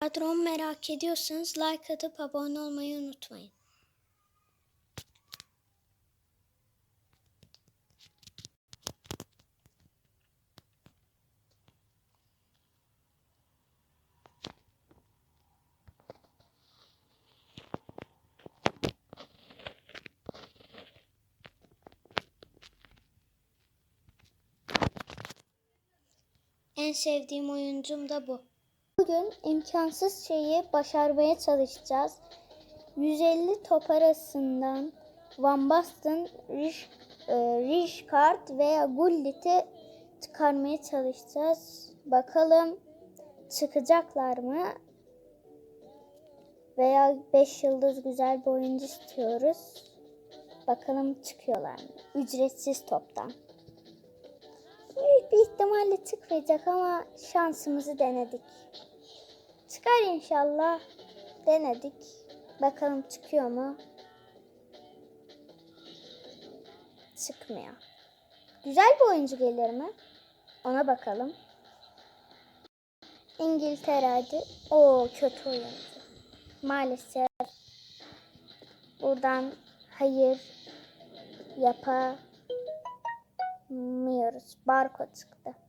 Patron merak ediyorsanız like atıp abone olmayı unutmayın. En sevdiğim oyuncum da bu. Bugün imkansız şeyi başarmaya çalışacağız. 150 top arasından Van Basten, Rish, e, Richard veya Gullit'i çıkarmaya çalışacağız. Bakalım çıkacaklar mı? Veya 5 yıldız güzel bir oyuncu istiyoruz. Bakalım çıkıyorlar mı? Ücretsiz toptan. İhtimalle çıkmayacak ama şansımızı denedik. Çıkar inşallah. Denedik. Bakalım çıkıyor mu? Çıkmıyor. Güzel bir oyuncu gelir mi? Ona bakalım. İngiltere hadi. Oo kötü oyuncu. Maalesef buradan hayır yapamıyoruz. Barkod çıktı.